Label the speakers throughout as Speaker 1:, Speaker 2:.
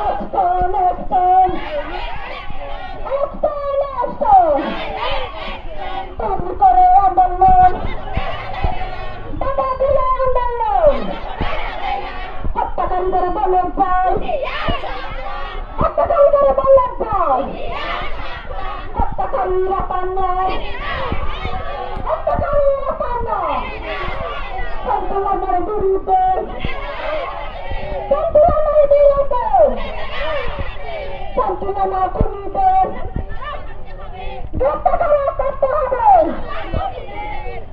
Speaker 1: Let's go, let's go. বললেন sir হত্যাকারী করে বললেন স্যার হত্যাকারী রাতার নয়। হত্যাকারী রাতার নয়। সন্তুলনের বিরুদ্ধে। সন্তুলনের বিরুদ্ধে। সন্তুলনা খুনিতে গ্রেপ্তার করতে হবে।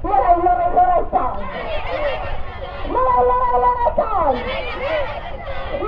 Speaker 1: লড়াই লড়াই লড়াই চাই লড়াই লড়াই লড়াই চাই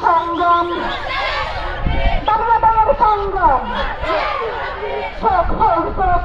Speaker 1: সংগ্রাম বাংলা বাংলার সংগ্রাম সব সব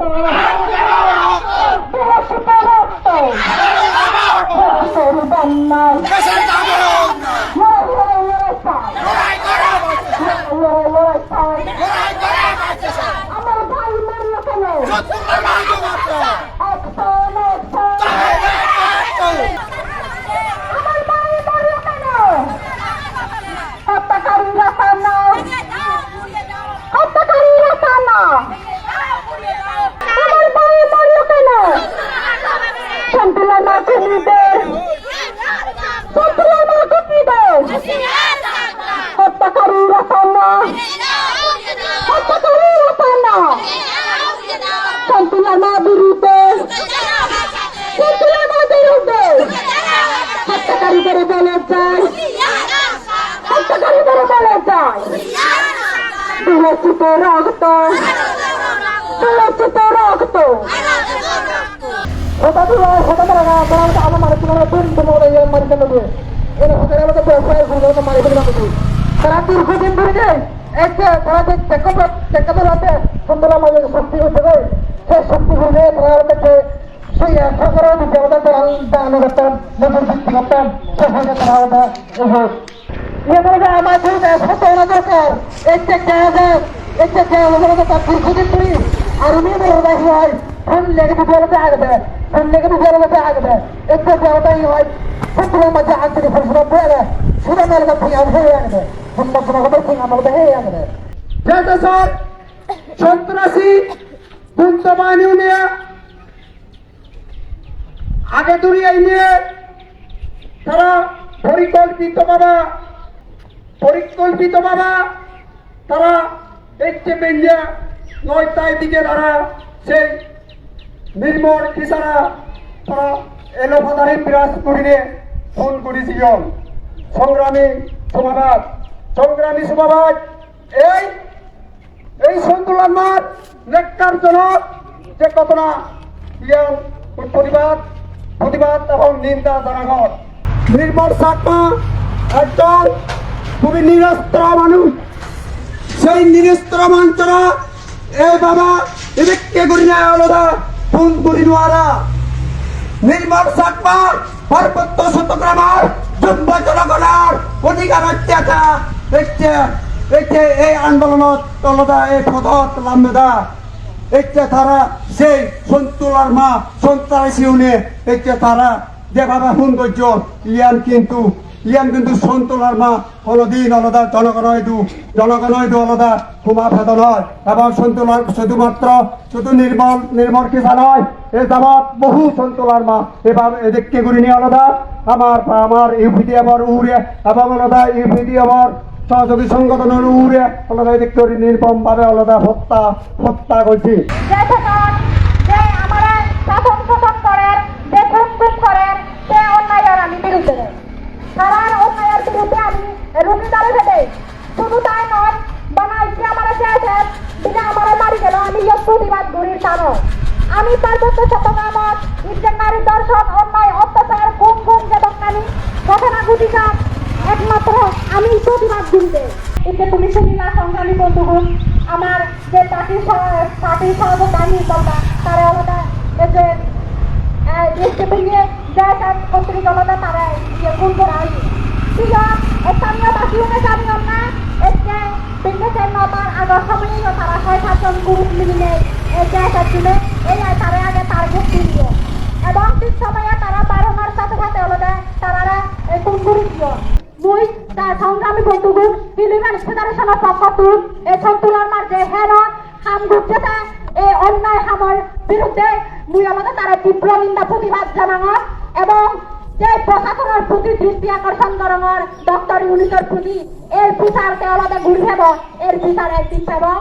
Speaker 1: Oh, সন্তুলার মা বিরুদ্ধে সন্তুলার মা বিরুদ্ধে হত্যাকারীদের বলে যায়। হত্যাকারীদের বলে যায়। বিলচিত রক্ত। বিলচিত রক্ত। হঠাৎ হঠাৎ আমার মানুষগুলো মারিতে নেবে এরা হঠাৎ আমাদের ব্যবসায় মারিতে নেবে তারা দীর্ঘদিন ধরে যায় এসে তারা চেকাদের হাতে সুন্দরাম শক্তি হিসেবে সেই শক্তিগুলো নিয়ে তারা কাছে সেই সরকারের বিদ্যালয় তারা আনুগত্যের নতুন ভিত্তি করতেন সেখানে তারা আলাদা এভাবে আমাদের সচেতনা দরকার। একটা জায়গা একটা জায়গা তার দীর্ঘদিন ধরে আর উনি বেরোবাহী হয় ফোন লেগে বিদ্যালয়তে আগবে ফোন লেগে বিদ্যালয়তে আগবে একটা জায়গাটাই হয় ফুটবলের মধ্যে আন্তরিক পরিশ্রম হয়ে গেলে সুন্দর মেলাটা থেকে
Speaker 2: আসবে সন্ত্রাসী কুন্তমান ইউনিয়া আগে দুরিয়াই নিয়ে তারা পরিকল্পিত বাবা পরিকল্পিত বাবা তারা দেখতে নয় তাই দিকে তারা সেই নির্মল খিসারা তারা এলোফাদারে বিরাজ করিলে ফোন করেছিল সংগ্রামী সমাবাদ সংগ্রামী সমাবাদ এই এই সন্তুলন মার নেককারজনক, যে ঘটনা ইয়ার প্রতিবাদ প্রতিবাদ এবং নিন্দা জানাগত। নির্মল সাকমা একজন খুবই নিরস্ত্র মানুষ। সেই নিরস্ত্র মানুষরা এই বাবা এদিকে করি না আলাদা ফোন করি নোয়ারা। নির্মল সাকমার পার্বত্য শতগ্রামার জন্ম জনগণের অধিকার অত্যাচার দেখছে এই আন্দোলনত তলদা এই পথত লাম্বেদা দেখছে তারা সেই সন্তুলার মা, সন্ত্রাসী উনি দেখছে তারা যেভাবে সৌন্দর্য ইয়ান কিন্তু ইয়ান কিন্তু সন্তুলার মা কোনোদিন আলাদা জনগণের দু জনগণের দু আলাদা ক্ষমা ভেদ নয়। এবং সন্তুলার শুধুমাত্র, শুধু নির্মল নির্মল কিসা নয়, এ যাবৎ বহু সন্তুলার মা। এবার এদিকে গুলি নিয়ে আলাদা, আমার আমার ইউপিডি আবার উড়ে, এবং আলাদা ইউপিডি সহযোগী সংগঠনের উড়ে আলাদা করে নির্মম ভাবে আলাদা হত্যা হত্যা করছি।
Speaker 1: আমি পার্বত্য চট্টগ্রামত ইন্ডিয়ান নারী দর্শন, অন্যায়, অত্যাচার গুম গুম যে দোকানি ঘটনা ঘটিকা একমাত্র আমি প্রতিবাদ ঘুরতে এতে তুমি শুনিলা, সংগ্রামী বন্ধুগণ, আমার যে পার্টির পার্টির সহযোগী কথা তারা আলাদা যে দেশকে ভেঙে দেশ আর কর্তৃক আলাদা তারা ইয়ে গুণ করা হয়েছে ঠিক আছে স্থানীয় বাসী হয়ে আমি না এসে বিজনেসের নতার আগর সময় তারা ছয় সাতজন গ্রুপ মিলিয়ে এই দেশ আসলে এই তারা আগে টার্গেট দিল এবং ঠিক সময়ে তারা বারোনার সাথে সাথে আলাদা তারা কোন গুরু দিল। মুই সংগ্রামী বন্ধুগুণ ফিলিমেন ফেডারেশনের পক্ষ তুল এ সন্তুলন মার যে হেন হাম ঘুরছে এই অন্যায় হামর বিরুদ্ধে মুই আমাদের তারা তীব্র নিন্দা প্রতিবাদ জানাঙর এবং যে প্রশাসনের প্রতি দৃষ্টি আকর্ষণ করাঙর ডক্টর ইউনিটের প্রতি এর বিচারকে আলাদা ঘুরি এর বিচার একদিন এবং